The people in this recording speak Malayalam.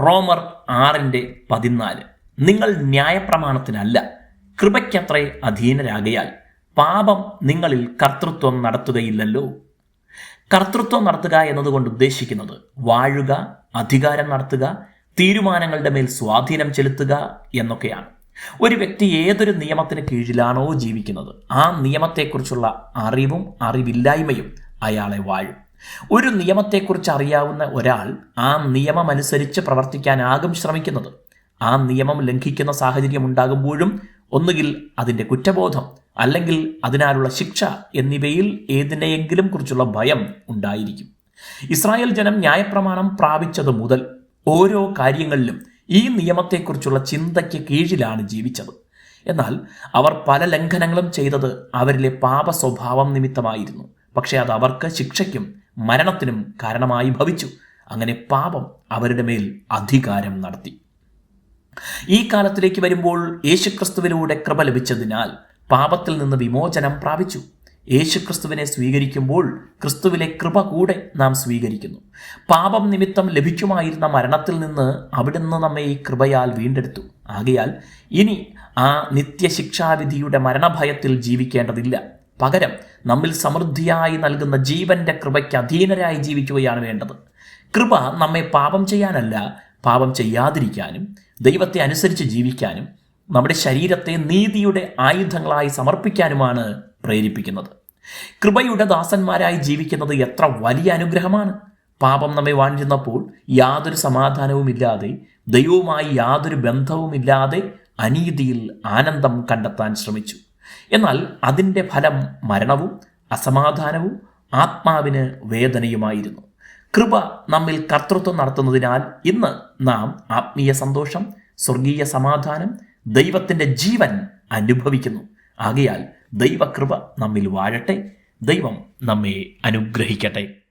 റോമർ ആറിന്റെ പതിനാല്. നിങ്ങൾ ന്യായപ്രമാണത്തിനല്ല കൃപയ്ക്കത്രേ അധീനരാകയാൽ പാപം നിങ്ങളിൽ കർത്തൃത്വം നടത്തുകയില്ലല്ലോ. കർത്തൃത്വം നടത്തുക എന്നതുകൊണ്ട് ഉദ്ദേശിക്കുന്നത് വാഴുക അധികാരം നടത്തുക തീരുമാനങ്ങളുടെ മേൽ സ്വാധീനം ചെലുത്തുക എന്നൊക്കെയാണ്. ഒരു വ്യക്തി ഏതൊരു നിയമത്തിന് കീഴിലാണോ ജീവിക്കുന്നത് ആ നിയമത്തെക്കുറിച്ചുള്ള അറിവും അറിവില്ലായ്മയും അയാളെ വാഴും. ഒരു നിയമത്തെക്കുറിച്ച് അറിയാവുന്ന ഒരാൾ ആ നിയമം അനുസരിച്ച് പ്രവർത്തിക്കാനാകും ശ്രമിക്കുന്നത്. ആ നിയമം ലംഘിക്കുന്ന സാഹചര്യം ഉണ്ടാകുമ്പോഴും ഒന്നുകിൽ അതിന്റെ കുറ്റബോധം അല്ലെങ്കിൽ അതിനാലുള്ള ശിക്ഷ എന്നിവയിൽ ഏതിനെയെങ്കിലും കുറിച്ചുള്ള ഭയം ഉണ്ടായിരിക്കും. ഇസ്രായേൽ ജനം ന്യായപ്രമാണം പ്രാപിച്ചത് മുതൽ ഓരോ കാര്യങ്ങളിലും ഈ നിയമത്തെക്കുറിച്ചുള്ള ചിന്തയ്ക്ക് കീഴിലാണ് ജീവിച്ചത്. എന്നാൽ അവർ പല ലംഘനങ്ങളും ചെയ്തത് അവരിലെ പാപ സ്വഭാവം നിമിത്തമായിരുന്നു. പക്ഷേ അത് അവർക്ക് ശിക്ഷയ്ക്കും മരണത്തിനും കാരണമായി ഭവിച്ചു. അങ്ങനെ പാപം അവരുടെ മേൽ അധികാരം നടത്തി. ഈ കാലത്തിലേക്ക് വരുമ്പോൾ യേശുക്രിസ്തുവിലൂടെ കൃപ ലഭിച്ചതിനാൽ പാപത്തിൽ നിന്ന് വിമോചനം പ്രാപിച്ചു. യേശുക്രിസ്തുവിനെ സ്വീകരിക്കുമ്പോൾ ക്രിസ്തുവിലെ കൃപ കൂടെ നാം സ്വീകരിക്കുന്നു. പാപം നിമിത്തം ലഭിക്കുമായിരുന്ന മരണത്തിൽ നിന്ന് അവിടുന്ന് നമ്മെ ഈ കൃപയാൽ വീണ്ടെടുത്തു. ആകയാൽ ഇനി ആ നിത്യശിക്ഷാവിധിയുടെ മരണഭയത്തിൽ ജീവിക്കേണ്ടതില്ല. പകരം നമ്മിൽ സമൃദ്ധിയായി നൽകുന്ന ജീവന്റെ കൃപയ്ക്ക് അധീനരായി ജീവിക്കുകയാണ് വേണ്ടത്. കൃപ നമ്മെ പാപം ചെയ്യാനല്ല പാപം ചെയ്യാതിരിക്കാനും ദൈവത്തെ അനുസരിച്ച് ജീവിക്കാനും നമ്മുടെ ശരീരത്തെ നീതിയുടെ ആയുധങ്ങളായി സമർപ്പിക്കാനുമാണ് പ്രേരിപ്പിക്കുന്നത്. കൃപയുടെ ദാസന്മാരായി ജീവിക്കുന്നത് എത്ര വലിയ അനുഗ്രഹമാണ്. പാപം നമ്മെ വാണിരുന്നപ്പോൾ യാതൊരു സമാധാനവുമില്ലാതെ ദൈവവുമായി യാതൊരു ബന്ധവുമില്ലാതെ അനീതിയിൽ ആനന്ദം കണ്ടെത്താൻ ശ്രമിച്ചു. എന്നാൽ അതിന്റെ ഫലം മരണവും അസമാധാനവും ആത്മാവിന് വേദനയുമായിരുന്നു. കൃപ നമ്മിൽ കർത്തൃത്വം നടത്തുന്നതിനാൽ ഇന്ന് നാം ആത്മീയ സന്തോഷം സ്വർഗീയ സമാധാനം ദൈവത്തിന്റെ ജീവൻ അനുഭവിക്കുന്നു. ആകയാൽ ദൈവകൃപ നമ്മിൽ വാഴട്ടെ. ദൈവം നമ്മെ അനുഗ്രഹിക്കട്ടെ.